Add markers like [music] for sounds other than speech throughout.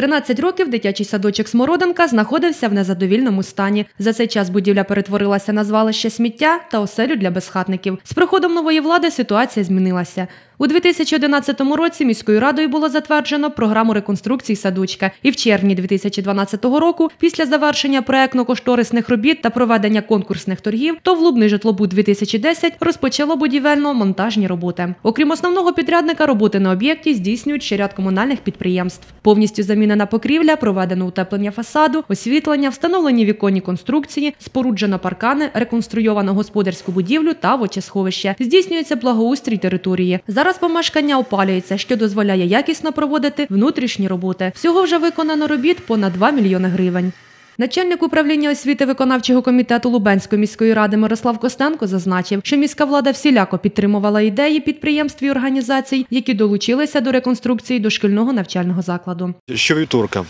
13 років дитячий садочок Смородинка знаходився в незадовільному стані. За цей час будівля перетворилася на звалище сміття та оселю для безхатників. З приходом нової влади ситуація змінилася. У 2011 році міською радою було затверджено програму реконструкції садочка. І в червні 2012 року, після завершення проектно-кошторисних робіт та проведення конкурсних торгів, ТОВ житлобуд 2010 розпочало будівельно-монтажні роботи. Окрім основного підрядника, роботи на об'єкті здійснюють ще ряд комунальних підприємств. Повністю замінена покрівля, проведено утеплення фасаду, освітлення, встановлені віконні конструкції, споруджено паркани, реконструйовано господарську будівлю та водчесховище. Здійснюється благоустрій території. Зараз помешкання опалюється, що дозволяє якісно проводити внутрішні роботи. Всього вже виконано робіт понад 2 мільйони гривень. Начальник управління освіти виконавчого комітету Лубенської міської ради Мирослав Костенко зазначив, що міська влада всіляко підтримувала ідеї підприємств і організацій, які долучилися до реконструкції дошкільного навчального закладу. Щовівторка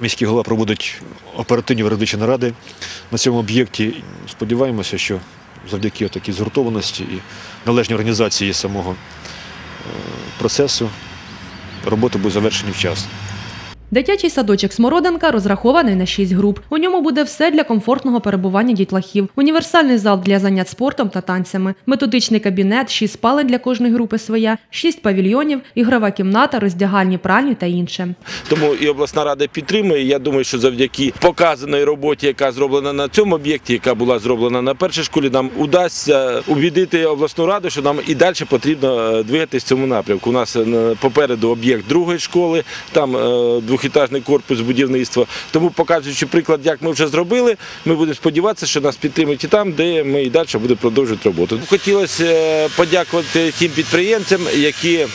міський голова проводить оперативні юридичні наради на цьому об'єкті. Сподіваємося, що завдяки такій згуртованості і належній організації самого процесу роботи будуть завершені вчасно. Дитячий садочок Смородинка розрахований на 6 груп. У ньому буде все для комфортного перебування дітлахів. Універсальний зал для занять спортом та танцями, методичний кабінет, 6 спалень для кожної групи своя, 6 павільйонів, ігрова кімната, роздягальні, пральні та інше. Тому і обласна рада підтримує. Я думаю, що завдяки показаної роботі, яка зроблена на цьому об'єкті, яка була зроблена на першій школі, нам удасться убідити обласну раду, що нам і далі потрібно е, двигатись в цьому напрямку. У нас е, попереду об'єкт другої школи, там е, двохетажний корпус будівництва. Тому, показуючи приклад, як ми вже зробили, ми будемо сподіватися, що нас підтримують і там, де ми і далі будемо продовжувати роботу. Хотілося е, подякувати тим підприємцям, які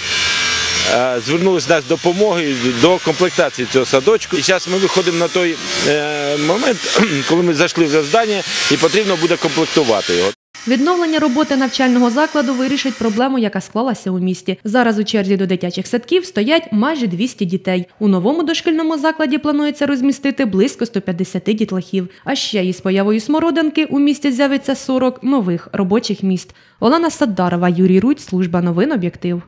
е, звернулися нас допомоги до комплектації цього садочку. І зараз ми виходимо на той е, момент, [clears throat] коли ми зайшли в здання і потрібно буде комплектувати його. Відновлення роботи навчального закладу вирішить проблему, яка склалася у місті. Зараз у черзі до дитячих садків стоять майже 200 дітей. У новому дошкільному закладі планується розмістити близько 150 дітлахів. А ще із появою смородинки у місті з'явиться 40 нових робочих міст. Олена Саддарова, Юрій Рудь, служба новин об'єктив.